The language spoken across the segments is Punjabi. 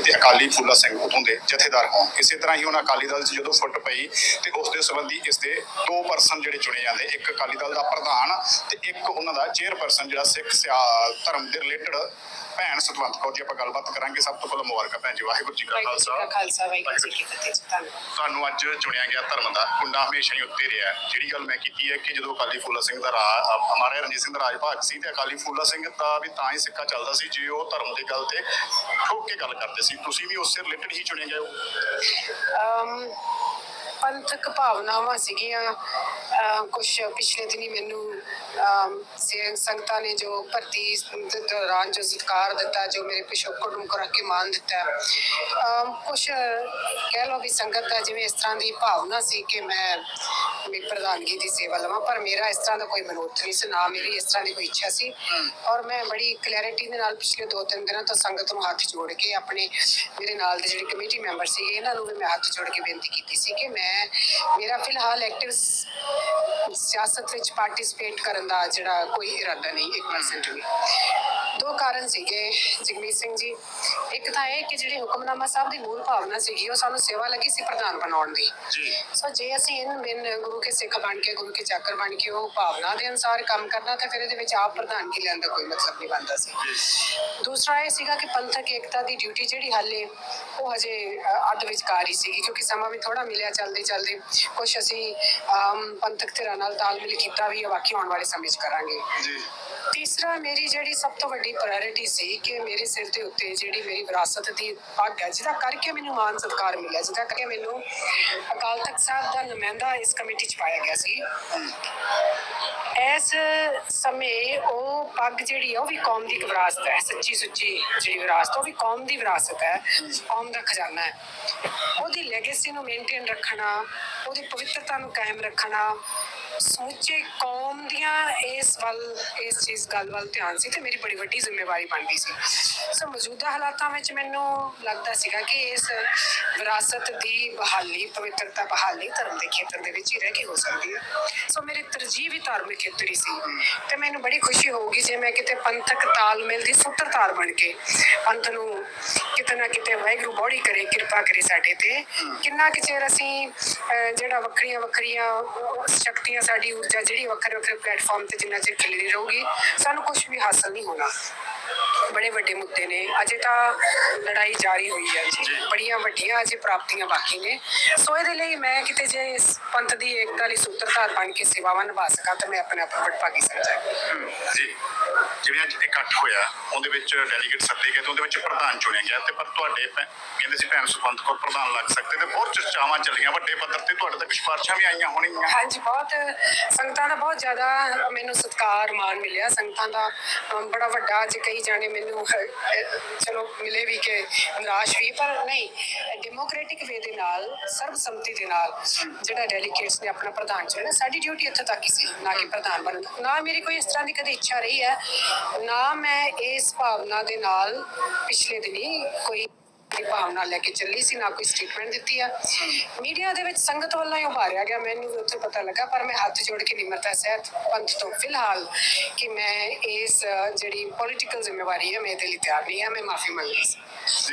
ਤੇ ਅਕਾਲੀ ਫੂਲਾ ਸਿੰਘ ਉਥੋਂ ਦੇ ਜਥੇਦਾਰ ਹੋਣ। ਇਸੇ ਤਰ੍ਹਾਂ ਹੀ ਉਹਨਾਂ ਅਕਾਲੀ ਦਲ 'ਚ ਜਦੋਂ ਫੁੱਟ ਪਈ ਤੇ ਉਸ ਦੇ ਸੰਬੰਧੀ ਇਸ ਦੇ ਦੋ ਪਰਸਨ ਜਿਹੜੇ ਚੁਣੇ ਜਾਂਦੇ, ਇੱਕ ਅਕਾਲੀ ਦਲ ਦਾ ਪ੍ਰਧਾਨ ਤੇ ਇੱਕ ਉਹਨਾਂ ਦਾ ਚੇਅਰਪਰਸਨ ਜਿਹੜਾ ਸਿੱਖ ਧਰਮ ਦੇ ਰਿਲੇਟਡ ਭੈਣ ਸਤਵੰਤ ਕੌਰ ਜੀ ਆਪਾਂ ਗੱਲਬਾਤ ਕਰਾਂਗੇ ਸਭ ਤੋਂ ਪਹਿਲਾਂ ਮੁਬਾਰਕਾਂ ਭੈਣ ਜੀ ਵਾਹਿਗੁਰੂ ਜੀ ਕਾ ਖਾਲਸਾ। ਖਾਲਸਾ ਵਾਹਿਗੁਰੂ ਜੀ ਕੀ ਫਤਿਹ ਧੰਨਵਾਦ। ਤੁਹਾਨੂੰ ਅੱਜ ਚੁਣਿਆ ਗਿਆ ਧਰਮ ਦਾ ਕੁੰਡਾ ਹਮੇਸ਼ਾ ਹੀ ਉੱਤੇ ਰਿਹਾ। ਜਿਹੜੀ ਗੱਲ ਮੈਂ ਕੀਤੀ ਹੈ ਕਿ ਜਦੋਂ ਅਕਾਲੀ ਫੂਲਾ ਸਿੰਘ ਦਾ ਰਾਜ ਹਮਾਰੇ ਰਣਜੀਤ ਸਿੰਘ ਦਾ ਰਾਜ ਭਾਗ ਸੀ ਤੇ ਅਕਾਲੀ ਫੂਲਾ ਸਿੰਘ ਦਾ ਵੀ ਤਾਂ ਹੀ ਸਿੱਕਾ ਚੱਲਦਾ ਸੀ ਜੇ ਉਹ ਧਰਮ ਦੀ ਗੱਲ ਤੇ ਠੋਕ ਕੇ ਗੱਲ ਕਰਦੇ ਸੀ। ਤੁਸੀਂ ਵੀ ਉਸੇ ਰਿਲੇਟਡ ਹੀ ਚੁਣੇ ਗਏ ਹੋ? ਅਮ ਪੰਥਕ ਭਾਵਨਾਵਾਂ ਸੀਗੀਆਂ। ਕੁਝ ਪਿਛਲੇ ਦਿਨੀ ਮੈਨੂੰ ਅਮ, ਸੰਗਤਾਂ ਨੇ ਜੋ ਭਰਤੀ ਦੇ ਦੌਰਾਨ ਜੋ ਸਤਿਕਾਰ ਦਿੱਤਾ ਜੋ ਮੇਰੇ ਪਿਛੋਕੜ ਨੂੰ ਕਰ ਕੇ ਮਾਨ ਦਿੱਤਾ। ਕੁਝ ਕਹਿ ਲਓ ਵੀ ਸੰਗਤ ਦਾ ਜਿਵੇਂ ਇਸ ਤਰ੍ਹਾਂ ਦੀ ਭਾਵਨਾ ਸੀ ਕਿ ਮੈਂ ਮੇਰੀ ਪ੍ਰਧਾਨਗੀ ਦੀ ਸੇਵਾ ਲਵਾਂ ਪਰ ਮੇਰਾ ਇਸ ਤਰ੍ਹਾਂ ਦਾ ਕੋਈ ਮਨੋਰਥ ਨਹੀਂ ਸੀ ਨਾ ਮੇਰੀ ਇਸ ਤਰ੍ਹਾਂ ਦੀ ਕੋਈ ਇੱਛਾ ਸੀ। ਔਰ ਮੈਂ ਬੜੀ ਕਲੈਰਿਟੀ ਦੇ ਨਾਲ ਪਿਛਲੇ 2-3 ਦਿਨਾਂ ਤੋਂ ਸੰਗਤ ਨੂੰ ਹੱਥ ਜੋੜ ਕੇ ਆਪਣੇ ਮੇਰੇ ਨਾਲ ਦੇ ਜਿਹੜੇ ਕਮੇਟੀ ਮੈਂਬਰ ਸੀਗੇ ਇਹਨਾਂ ਨੂੰ ਵੀ ਮੈਂ ਹੱਥ ਜੋੜ ਕੇ ਬੇਨਤੀ ਕੀਤੀ ਸੀ ਕਿ ਮੈਂ ਮੇਰਾ ਫਿਲਹਾਲ ਐਕਟਿਵ ਸਿਆਸਤ ਵਿੱਚ ਪਾਰਟਿਸਿਪੇਟ ਕਰਨ ਦਾ ਜਿਹੜਾ ਕੋਈ ਇਰਾਦਾ ਨਹੀਂ 1% ਵੀ। ਦੋ ਕਾਰਨ ਸੀਗੇ ਜਗਮੀਤ ਸਿੰਘ ਜੀ। ਇੱਕ ਤਾਂ ਇਹ ਕਿ ਜਿਹੜੀ ਹੁਕਮਨਾਮਾ ਸਾਹਿਬ ਦੀ ਮੂਲ ਭਾਵਨਾ ਸੀਗੀ ਉਹ ਸਾਨੂੰ ਸੇਵਾ ਲੱਗੀ ਸੀ ਪ੍ਰਧਾਨ ਬਣਾਉਣ ਦੀ। ਜੀ। ਸੋ ਜੇ ਅਸੀਂ ਇਨ ਬਿਨ ਗੁਰੂ ਕੇ ਸਿੱਖ ਬਣ ਕੇ ਗੁਰੂ ਕੇ ਚਾਕਰ ਬਣ ਕੇ ਉਹ ਭਾਵਨਾ ਦੇ ਅਨੁਸਾਰ ਕੰਮ ਕਰਨਾ ਤਾਂ ਫਿਰ ਇਹਦੇ ਵਿੱਚ ਆਪ ਪ੍ਰਧਾਨਗੀ ਲੈਣ ਦਾ ਕੋਈ ਮਤਲਬ ਨਹੀਂ ਬਣਦਾ ਸੀ। ਦੂਸਰਾ ਇਹ ਸੀਗਾ ਕਿ ਪੰਥਕ ਏਕਤਾ ਦੀ ਡਿਊਟੀ ਜਿਹੜੀ ਹਾਲੇ ਉਹ ਹਜੇ ਅੱਧ ਵਿਚਕਾਰ ਹੀ ਸੀਗੀ ਕਿਉਂਕਿ ਸਮਾਂ ਵੀ ਥੋੜਾ ਮਿਲਿਆ ਚੱਲਦੇ ਚੱਲਦੇ। ਕੁਝ ਅਸੀਂ ਪੰਥਕ ਧਿਰਾਂ ਨਾਲ ਤਾਲਮੇਲ ਕੀਤਾ ਵੀ ਹੈ ਬਾਕੀ ਆਉਣ ਵਾਲੇ ਸਮੇਂ 'ਚ ਕਰਾਂਗੇ। ਜੀ। ਤੀਸਰਾ, ਮੇਰੀ ਜਿਹੜੀ ਸਭ ਤੋਂ ਵੱਡੀ ਪ੍ਰਾਇੋਰਟੀ ਸੀ ਕਿ ਮੇਰੇ ਸਿਰ ਦੇ ਉੱਤੇ ਜਿਹੜੀ ਮੇਰੀ ਵਿਰਾਸਤ ਦੀ ਪੱਗ ਹੈ, ਜਿਹਦਾ ਕਰਕੇ ਮੈਨੂੰ ਮਾਨ ਸਤਿਕਾਰ ਮਿਲਿਆ, ਜਿਹਦਾ ਕਰਕੇ ਮੈਨੂੰ ਅਕਾਲ ਤਖਤ ਸਾਹਿਬ ਦਾ ਨੁਮਾਇੰਦਾ ਇਸ ਕਮੇਟੀ 'ਚ ਪਾਇਆ ਗਿਆ ਸੀ। ਇਸ ਸਮੇਂ ਉਹ ਪੱਗ ਜਿਹੜੀ ਹੈ ਉਹ ਵੀ ਕੌਮ ਦੀ ਵਿਰਾਸਤ ਹੈ, ਸੱਚੀ ਸੁੱਚੀ ਜਿਹੜੀ ਵਿਰਾਸਤ, ਉਹ ਵੀ ਕੌਮ ਦੀ ਵਿਰਾਸਤ ਹੈ, ਕੌਮ ਦਾ ਖਜ਼ਾਨਾ ਹੈ। ਉਹਦੀ ਲੈਗੇਸੀ ਨੂੰ ਮੇਨਟੇਨ ਰੱਖਣਾ, ਉਹਦੀ ਪਵਿੱਤਰਤਾ ਨੂੰ ਕਾਇਮ ਰੱਖਣਾ ਸਮੁੱਚੇ ਕੌਮ ਦੀਆਂ ਇਸ ਵੱਲ ਇਸ ਚੀਜ਼ ਗੱਲ ਵੱਲ ਧਿਆਨ ਸੀ ਤੇ ਮੇਰੀ ਬੜੀ ਵੱਡੀ ਜ਼ਿੰਮੇਵਾਰੀ ਬਣਦੀ ਸੀ। ਸੋ ਮੌਜੂਦਾ ਹਾਲਾਤਾਂ ਵਿੱਚ ਮੈਨੂੰ ਲੱਗਦਾ ਸੀਗਾ ਕਿ ਇਸ ਵਿਰਾਸਤ ਦੀ ਬਹਾਲੀ ਪਵਿੱਤਰਤਾ ਬਹਾਲੀ ਧਰਮ ਦੇ ਖੇਤਰ ਦੇ ਵਿੱਚ ਹੀ ਰਹਿ ਕੇ ਹੋ ਸਕਦੀ ਹੈ। ਸੋ ਮੇਰੀ ਤਰਜੀਹ ਵੀ ਧਾਰਮਿਕ ਖੇਤਰ ਹੀ ਸੀ ਤੇ ਮੈਨੂੰ ਬੜੀ ਖੁਸ਼ੀ ਹੋਊਗੀ ਜੇ ਮੈਂ ਕਿਤੇ ਪੰਥਕ ਤਾਲਮੇਲ ਦੀ ਸੂਤਰਧਾਰ ਬਣ ਕੇ ਪੰਥ ਨੂੰ ਕਿਤੇ ਨਾ ਕਿਤੇ ਵਾਹਿਗੁਰੂ ਬੋੜੀ ਕਰੇ ਕਿਰਪਾ ਕਰੇ ਸਾਡੇ ਤੇ। ਕਿੰਨਾ ਕਿ ਚਿਰ ਅਸੀਂ ਜਿਹੜਾ ਵੱਖਰੀਆਂ ਵੱਖਰੀਆਂ ਸ਼ਕਤੀਆਂ ਸਾਡੀ ਊਰਜਾ ਜਿਹੜੀ ਵੱਖਰੇ ਵੱਖਰੇ ਪਲੇਟਫਾਰਮ ਤੇ ਜਿੰਨਾ ਚਿਰ ਖਿਲਰੀ ਰਹੂਗੀ, ਸਾਨੂੰ ਕੁਝ ਵੀ ਹਾਸਲ ਨਹੀਂ ਹੋਣਾ। ਬੜੇ ਵੱਡੇ ਮੁੱਦੇ ਨੇ। ਅਜੇ ਤਾਂ ਲੜਾਈ ਜਾਰੀ ਹੋਈ ਹੈ ਜੀ। ਬੜੀਆਂ ਵੱਡੀਆਂ ਅਜੇ ਪ੍ਰਾਪਤੀਆਂ ਬਾਕੀ ਨੇ। ਸੋ ਇਹਦੇ ਲਈ ਮੈਂ ਕਿਤੇ ਜੇ ਇਸ ਪੰਥ ਦੀ ਏਕਤਾ ਲਈ ਸੂਤਰਧਾਰ ਬਣ ਕੇ ਸੇਵਾਵਾਂ ਨਿਭਾ ਸਕਾਂ ਤਾਂ ਮੈਂ ਆਪਣੇ ਆਪ ਨੂੰ ਵਡਭਾਗੀ ਸਮਝਾਂਗੀ ਜੀ। ਜਿਵੇਂ ਅੱਜ ਇਕੱਠ ਹੋਇਆ ਉਹਦੇ ਵਿੱਚ ਡੈਲੀਗੇਟ ਸੱਦੇ ਗਏ ਤੇ ਉਹਦੇ ਵਿੱਚ ਪ੍ਰਧਾਨ ਚੁਣਿਆ ਗਿਆ ਤੇ ਪਰ ਤੁਹਾਡੇ ਕਹਿੰਦੇ ਸੀ ਭੈਣ ਸੁਖਵੰਤ ਕੌਰ ਪ੍ਰਧਾਨ ਲੱਗ ਸਕਦੇ ਤੇ ਬਹੁਤ ਚਰਚਾਵਾਂ ਚੱਲੀਆਂ ਵੱਡੇ ਪੱਧਰ ਤੇ ਤੁਹਾਡੇ ਤੱਕ ਸਿਫਾਰਸ਼ਾਂ ਵੀ ਆਈਆਂ ਹੋਣਗੀਆਂ। ਹਾਂਜੀ ਬਹੁਤ ਸੰਗਤਾਂ ਦਾ ਬਹੁਤ ਜ਼ਿਆਦਾ ਮੈਨੂੰ ਸਤਿਕਾਰ ਮਾਣ ਮਿਲਿਆ। ਸੰਗਤਾਂ ਦਾ ਬੜਾ ਵੱਡਾ ਅੱਜ ਕਈ ਜਾਣੇ ਮੈਨੂੰ ਚਲੋ ਮਿਲੇ ਵੀ ਕਿ ਨਿਰਾਸ਼ ਵੀ, ਪਰ ਨਹੀਂ ਡੈਮੋਕ੍ਰੈਟਿਕ ਵੇ ਦੇ ਨਾਲ, ਸਰਬਸੰਮਤੀ ਦੇ ਨਾਲ ਜਿਹੜਾ ਡੈਲੀਗੇਟਸ ਨੇ ਆਪਣਾ ਪ੍ਰਧਾਨ ਚੁਣਿਆ, ਸਾਡੀ ਡਿਊਟੀ ਇੱਥੇ ਤੱਕ ਹੀ ਸੀ, ਨਾ ਕਿ ਪ੍ਰਧਾਨ ਬਣਨ ਨਾ ਮੇਰੀ ਕੋਈ ਇਸ ਤਰ੍ਹਾਂ ਦੀ ਕਦੇ ਇੱਛਾ ਰਹੀ ਹੈ, ਨਾ ਮੈਂ ਇਸ ਭਾਵਨਾ ਦੇ ਨਾਲ ਪਿਛਲੇ ਦਿਨੀ ਕੋਈ ਦੀ ਭਾਵਨਾ ਲੈ ਕੇ ਚੱਲੀ ਸੀ ਨਾ ਕੋਈ ਸਟੇਟਮੈਂਟ ਦਿੱਤੀ ਆ। ਮੀਡੀਆ ਦੇ ਵਿੱਚ ਸੰਗਤ ਵੱਲੋਂ ਹੀ ਉਭਾਰਿਆ ਗਿਆ ਮੈਨੂੰ ਵੀ ਉੱਥੇ ਪਤਾ ਲੱਗਾ ਪਰ ਮੈਂ ਹੱਥ ਜੋੜ ਕੇ ਨਿਮਰਤਾ ਸਹਿਤ ਪੰਥ ਤੋਂ ਫਿਲਹਾਲ ਕਿ ਮੈਂ ਇਸ ਜਿਹੜੀ ਪੋਲੀਟੀਕਲ ਜ਼ਿੰਮੇਵਾਰੀ ਹੈ ਮੈਂ ਇਹਦੇ ਲਈ ਤਿਆਰ ਨਹੀਂ ਹਾਂ ਮੈਂ ਮਾਫੀ ਮੰਗਦੀ ਸੀ।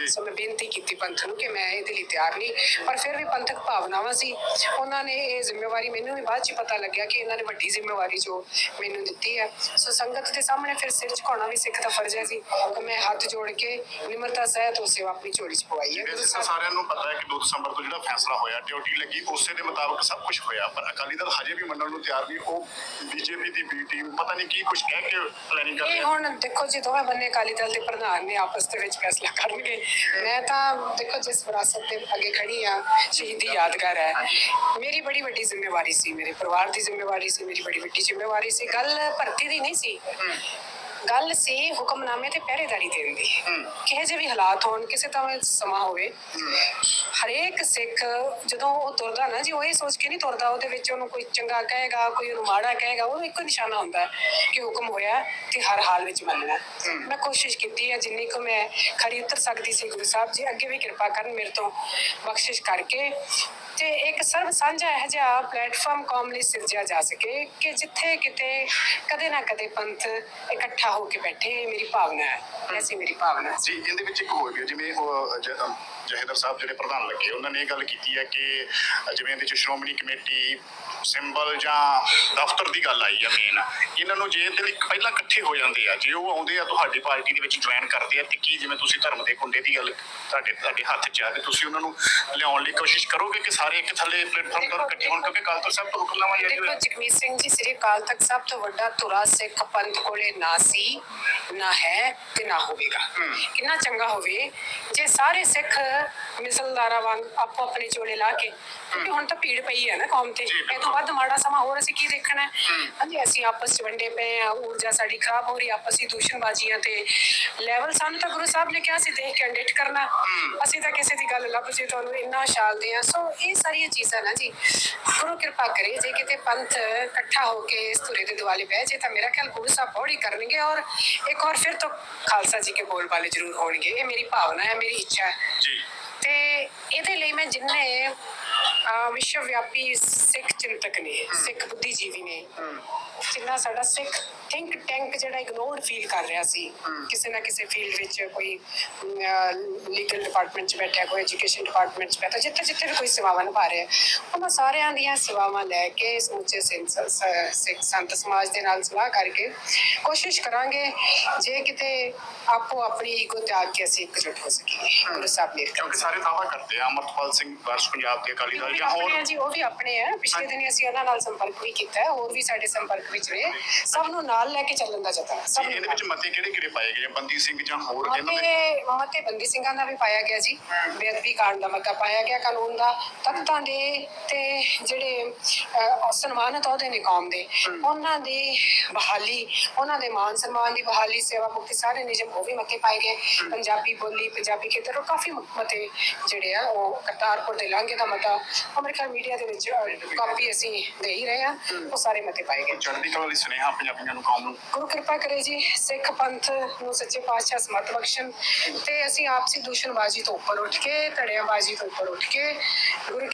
ਸੋ ਮੈਂ ਬੇਨਤੀ ਕੀਤੀ ਪੰਥ ਨੂੰ ਕਿ ਮੈਂ ਇਹਦੇ ਲਈ ਤਿਆਰ ਨਹੀਂ ਪਰ ਫਿਰ ਵੀ ਪੰਥਕ ਭਾਵਨਾਵਾਂ ਸੀ। ਉਹਨਾਂ ਨੇ ਇਹ ਜ਼ਿੰਮੇਵਾਰੀ ਮੈਨੂੰ ਵੀ ਬਾਅਦ ਚ ਪਤਾ ਲੱਗਿਆ ਕਿ ਇਹਨਾਂ ਨੇ ਵੱਡੀ ਜ਼ਿੰਮੇਵਾਰੀ ਜੋ ਮੈਨੂੰ ਦਿੱਤੀ ਹੈ ਸੋ ਸੰਗਤ ਦੇ ਸਾਹਮਣੇ ਫਿਰ ਸਿਰ ਝੁਕਾਉਣਾ ਵੀ ਸਿੱਖ ਦਾ ਫਰਜ਼ ਹੈ ਸੀ ਮੈਂ ਹੱਥ ਜੋੜ ਕੇ ਨਿਮਰਤਾ ਸਹਿਤ ਉਹ ਸੇਵਾ ਆਪਣੀ ਚ ਪਵਾਈ ਹੈ ਤਾਂ ਸਾਹਿਬ ਸਾਰਿਆਂ ਨੂੰ ਪਤਾ ਹੈ ਕਿ 2 ਦਸੰਬਰ ਤੋਂ ਜਿਹੜਾ ਫੈਸਲਾ ਹੋਇਆ ਡਿਊਟੀ ਲੱਗੀ ਉਸੇ ਦੇ ਮੁਤਾਬਕ ਸਭ ਕੁਝ ਹੋਇਆ। ਪਰ ਅਕਾਲੀ ਦਲ ਹਜੇ ਵੀ ਮੰਨਣ ਨੂੰ ਤਿਆਰ ਨਹੀਂ ਉਹ ਬੀਜੇਪੀ ਦੀ ਬੀ ਟੀਮ ਪਤਾ ਨਹੀਂ ਕੀ ਕੁਝ ਕਹਿ ਕੇ ਪਲੈਨਿੰਗ ਕਰ ਰਹੀ। ਹੈ ਹੁਣ ਦੇਖੋ ਜੀ ਦੋਵੇਂ ਬੰਨੇ ਅਕਾਲੀ ਦਲ ਦੇ ਪ੍ਰਧਾਨ ਨੇ ਆਪਸ ਦੇ ਵਿੱਚ ਫੈਸਲਾ ਕਰਨਗੇ। ਮੈਂ ਤਾਂ ਦੇਖੋ ਜਿਸ ਵਿਰਾਸਤ ਦੇ ਅੱਗੇ ਖੜੀ ਆ ਸ਼ਹੀਦੀ ਯਾਦਗਾਰ ਹੈ। ਮੇਰੀ ਬੜੀ ਵੱਡੀ ਜ਼ਿੰਮੇਵਾਰੀ ਸੀ ਮੇਰੇ ਪਰਿਵਾਰ ਦੀ ਜ਼ਿੰਮੇਵਾਰੀ ਸੀ ਮੇਰੀ ਬੜੀ ਵੱਡੀ ਜ਼ਿੰਮੇਵਾਰੀ ਸੀ। ਗੱਲ ਭਰਤੀ ਦੀ ਨਹੀਂ ਸੀ। ਗੱਲ ਸੀ ਹੁਕਮਨਾਮੇ ਤੇ ਪਹਿਰੇਦਾਰੀ ਦੇਣ ਦੀ। ਕਿਹੇ ਜਿਹੇ ਵੀ ਹਾਲਾਤ ਹੋਣ ਕਿਸੇ ਤਰ੍ਹਾਂ ਸਮਾਂ ਹੋਵੇ। ਹਰੇਕ ਸਿੱਖ ਜਦੋਂ ਉਹ ਤੁਰਦਾ ਨਾ ਜੀ ਉਹ ਇਹ ਸੋਚ ਕੇ ਨਹੀਂ ਤੁਰਦਾ ਉਹਦੇ ਵਿੱਚ ਉਹਨੂੰ ਕੋਈ ਚੰਗਾ ਕਹੇਗਾ ਕੋਈ ਉਹਨੂੰ ਮਾੜਾ ਕਹੇਗਾ ਉਹਨੂੰ ਇੱਕੋ ਨਿਸ਼ਾਨਾ ਹੁੰਦਾ ਕਿ ਹੁਕਮ ਹੋਇਆ ਤੇ ਹਰ ਹਾਲ ਵਿੱਚ ਮੰਨਣਾ। ਮੈਂ ਕੋਸ਼ਿਸ਼ ਕੀਤੀ ਹੈ ਜਿੰਨੀ ਕੁ ਮੈਂ ਖਰੀ ਉਤਰ ਸਕਦੀ ਸੀ ਗੁਰੂ ਸਾਹਿਬ ਜੀ ਅੱਗੇ ਵੀ ਕਿਰਪਾ ਕਰਨ ਮੇਰੇ ਤੋਂ ਬਖਸ਼ਿਸ਼ ਕਰਕੇ। ਤੇ ਇੱਕ ਸਰਬ ਸਾਂਝਾ ਇਹ ਜਿਹਾ ਪਲੇਟਫਾਰਮ ਕੌਮ ਲਈ ਸਿਰਜਿਆ ਜਾ ਸਕੇ ਕਿ ਜਿੱਥੇ ਕਿਤੇ ਕਦੇ ਨਾ ਕਦੇ ਪੰਥ ਇਕੱਠਾ ਹੋ ਕੇ ਬੈਠੇ ਮੇਰੀ ਭਾਵਨਾ ਹੈ। ਐਸੀ ਮੇਰੀ ਭਾਵਨਾ। ਜੀ ਇਹਦੇ ਵਿੱਚ ਇੱਕ ਹੋਰ ਵੀ ਜਿਵੇਂ ਜਹੇਦਰ ਸਾਹਿਬ ਜਿਹੜੇ ਪ੍ਰਧਾਨ ਲੱਗੇ ਉਹਨਾਂ ਨੇ ਇਹ ਗੱਲ ਕੀਤੀ ਹੈ ਕਿ ਜਿਵੇਂ ਇਹਦੇ ਚ ਸ਼੍ਰੋਮਣੀ ਕਮੇਟੀ ਸਿੰਬਲ ਜਾਂ ਦਫ਼ਤਰ ਦੀ ਗੱਲ ਆਈ ਹੈ ਮੇਨ ਇਹਨਾਂ ਨੂੰ ਜੇ ਲਈ ਪਹਿਲਾਂ ਇਕੱਠੇ ਹੋ ਜਾਂਦੇ ਆ ਜੇ ਉਹ ਆਉਂਦੇ ਆ ਤੁਹਾਡੀ ਪਾਰਟੀ ਦੇ ਵਿੱਚ ਜੁਆਇਨ ਕਰਦੇ ਆ ਤੇ ਕੀ ਜਿਵੇਂ ਤੁਸੀਂ ਧਰਮ ਦੇ ਕੁੰਡੇ ਦੀ ਗੱਲ ਤੁਹਾਡੇ ਤੁਹਾਡੇ ਹੱਥ 'ਚ ਆ ਤੇ ਤੁਸੀਂ ਉਹਨਾਂ ਨੂੰ ਲਿਆਉਣ ਲਈ ਕੋਸ਼ਿਸ਼ ਕਰੋਗੇ ਕਿ ਸਾਰੇ ਇੱਕ ਥੱਲੇ ਪਲੇਟਫਾਰਮ ਤੋਂ ਦੇਖੋ, ਇਕੱਠੇ ਹੋਣ? ਕਿਉਂਕਿ ਕੱਲ ਤੋਂ ਸਭ ਤੋਂ ਹੁਕਮਨਾਮਾ ਜਾਰੀ ਦੇਖੋ ਹੋਇਆ ਜਗਮੀਤ ਸਿੰਘ ਜੀ ਸ੍ਰੀ ਅਕਾਲ ਤਖਤ ਸਾਹਿਬ ਤੋਂ ਵੱਡਾ ਧੁਰਾ ਸਿੱਖ ਪੰਥ ਕੋਲੇ ਨਾ ਸੀ ਨਾ ਹੈ ਤੇ ਨਾ ਹੋਵੇਗਾ। ਕਿੰਨਾ ਚੰਗਾ ਹੋਵੇ ਜੇ ਸਾਰੇ ਸਿੱਖ ਮਿਸਲਦਾਰਾਂ ਵਾਂਗ ਆਪੋ ਆਪਣੇ ਜੋੜੇ ਲਾ ਕੇ ਕਿਉਂਕਿ ਹੁਣ ਤਾਂ ਭੀੜ ਪਈ ਹੈ ਨਾ ਕੌਮ ਤੇ। ਇਹ ਤੋਂ ਵੱਧ ਮਾੜਾ ਸਮਾਂ ਹੋਰ ਅਸੀਂ ਕੀ ਦੇਖਣਾ? ਹੈ। ਹਾਂਜੀ ਅਸੀਂ ਆਪਸ ਚ ਵੰਡੇ ਪਏ ਆ ਊਰਜਾ ਸਾਡੀ ਖਰਾਬ ਹੋ ਰਹੀ ਆਪਸੀ ਦੂਸ਼ਣਬਾਜ਼ੀਆਂ ਤੇ ਲੈਵਲ ਸਾਨੂੰ ਤਾਂ ਗੁਰੂ ਸਾਹਿਬ ਨੇ ਕਿਹਾ ਸੀ ਦੇਖ ਕੇ ਅੰਡਿਟ ਕਰਨਾ। ਅਸੀਂ ਤਾਂ ਕਿਸੇ ਦੀ ਗੱਲ ਲੱਭ ਜੇ ਤੁਹਾਨੂੰ ਇੰਨਾ ਉਛਾਲਦੇ ਆ ਸੋ ਇਹ ਸਾਰੀਆਂ ਚੀਜ਼ਾਂ ਨਾ ਜੀ ਗੁਰੂ ਕਿਰਪਾ ਕਰੇ ਜੇ ਕਿਤੇ ਪੰਥ ਇਕੱਠਾ ਹੋ ਕੇ ਇਸ ਧੁਰੇ ਦੇ ਦੁਆਲੇ ਬਹਿ ਜੇ ਤਾਂ ਮੇਰਾ ਖਿਆਲ ਗੁਰੂ ਸਾਹਿਬ ਬੋੜੀ ਕਰਨਗੇ ਔਰ ਇੱਕ ਵਾਰ ਫਿਰ ਤੋਂ ਖਾਲਸਾ ਜੀ ਕੇ ਬੋਲ ਵਾਲੇ ਜ਼ਰੂਰ ਹੋਣਗੇ। ਇਹ ਮੇਰੀ ਭਾਵਨਾ ਹੈ ਮੇਰੀ ਇੱਛਾ ਹੈ। ਜੀ। ਤੇ ਇਹਦੇ ਲਈ ਮੈਂ ਜਿੰਨੇ ਵਿਸ਼ਵ ਵਿਆਪੀ ਸਿੱਖ ਚਿੰਤਕ ਨੇ ਸਿੱਖ ਬੁੱਧੀਜੀਵੀ ਨੇ। ਜਿੰਨਾ ਸਾਡਾ ਸਿੱਖ ਥਿੰਕ ਟੈਂਕ ਜਿਹੜਾ ਇਗਨੋਰਡ ਫੀਲ ਕਰ ਰਿਹਾ ਸੀ ਕਿਸੇ ਨਾ ਕਿਸੇ ਫੀਲਡ ਵਿੱਚ ਕੋਈ ਲੀਗਲ ਡਿਪਾਰਟਮੈਂਟ 'ਚ ਬੈਠਾ ਕੋਈ ਐਜੂਕੇਸ਼ਨ ਡਿਪਾਰਟਮੈਂਟ 'ਚ ਬੈਠਾ ਜਿੱਥੇ ਜਿੱਥੇ ਵੀ ਕੋਈ ਸੇਵਾਵਾਂ ਨਿਭਾ ਰਿਹਾ ਉਹਨਾਂ ਸਾਰਿਆਂ ਦੀਆਂ ਸੇਵਾਵਾਂ ਲੈ ਕੇ ਸਮੁੱਚੇ ਸਿੱਖ ਸੰਤ ਸਮਾਜ ਦੇ ਨਾਲ ਸਲਾਹ ਕਰਕੇ ਕੋਸ਼ਿਸ਼ ਕਰਾਂਗੇ ਜੇ ਕਿਤੇ ਆਪੋ ਆਪਣੀ ਈਗੋ ਤਿਆਗ ਕੇ ਅਸੀਂ ਇਕਜੁੱਟ ਹੋ ਸਕੀਏ। ਗੁਰੂ ਸਾਹਿਬ ਨੇ ਕਿਉਂਕਿ ਸਾਰੇ ਦਾਵਾ ਕਰਦੇ ਆ ਅਮਰਪਾਲ ਸਿੰਘ ਵਾਰਸ ਪੰਜਾਬ ਦੇ ਅਕਾਲੀ ਦਲ ਵੀ ਆਪਣੇ ਹੋਰ ਆ ਜੀ ਉਹ ਵੀ ਆਪਣੇ ਆ। ਪਿਛਲੇ ਦਿਨੀ ਅਸੀਂ ਉਹਨਾਂ ਨਾਲ ਸੰਪਰਕ ਵੀ ਕੀਤਾ ਹੈ ਹੋਰ ਵੀ ਸਾਡੇ ਸੰਪਰਕ ਵਿੱਚ ਨੇ ਸਭ ਨੂੰ ਨਾਲ ਲੈ ਕੇ ਚੱਲਣ ਦਾ ਯਤਨ ਹੈ, ਸਭ ਇਹਦੇ ਵਿੱਚ ਮਤੇ ਕਿਹੜੇ ਕਿਹੜੇ ਪਾਏ ਗਏ? ਬੰਦੀ ਸਿੰਘ ਜਾਂ ਹੋਰ ਇਹਨਾਂ ਦੇ ਮਤੇ ਬੰਦੀ ਸਿੰਘਾਂ ਦਾ ਵੀ ਪਾਇਆ ਗਿਆ ਜੀ। ਬੇਅਦਬੀ ਕਾਂਡ ਦਾ ਮਤਾ ਪਾਇਆ ਗਿਆ ਕਾਨੂੰਨ ਦਾ। ਤਖਤਾਂ ਦੇ ਤੇ ਜਿਹੜੇ ਸਨਮਾਨਿਤ ਅਹੁਦੇ ਨੇ ਕੌਮ ਦੇ। ਉਹਨਾਂ ਦੀ ਬਹਾਲੀ ਉਹਨਾਂ ਦੇ ਮਾਨ ਸਨਮਾਨ ਦੀ ਬਹਾਲੀ ਸੇਵਾ ਮੁਕਤੀ ਸਾਰੇ ਨਿਯਮ ਉਹ ਵੀ ਮਤੇ ਪਾਏ ਗਏ। ਪੰਜਾਬੀ ਬੋਲੀ ਪੰਜਾਬੀ ਖੇਤਰ ਉਹ ਕਾਫੀ ਮਤੇ ਜਿਹੜੇ ਆ ਉਹ ਕਰਤਾਰਪੁਰ ਦੇ ਲਾਂਘੇ ਦਾ ਮਤਾ ਅਮਰੀਕਾ ਮੀਡੀਆ ਦੇ ਵਿੱਚ ਕਾਪੀ ਅਸੀਂ ਦੇ ਹੀ ਰਹੇ ਆ ਉਹ ਸਾਰੇ ਮਤੇ ਪਾਏ ਗਏ। ਚੜ੍ਹਦੀ ਕਲਾ ਲਈ ਸੁਨੇਹਾ ਪੰਜਾਬੀਆਂ ਨੂੰ ਕੌਮ ਨੂੰ ਗੁਰੂ ਕਿਰਪਾ ਕਰੇ ਜੀ ਸਿੱਖ ਪੰਥ ਨੂੰ ਸੱਚੇ ਪਾਤਸ਼ਾਹ ਸਮਤ ਬਖਸ਼ਣ ਤੇ ਅਸੀਂ ਆਪਸੀ ਦੂਸ਼ਣਬਾਜ਼ੀ ਤੋਂ ਉੱਪਰ ਉੱਠ ਕੇ ਧੜਿਆਬਾਜ਼ੀ ਤੋਂ ਉੱਪਰ ਉੱਠ ਕੇ ਗੁਰੂ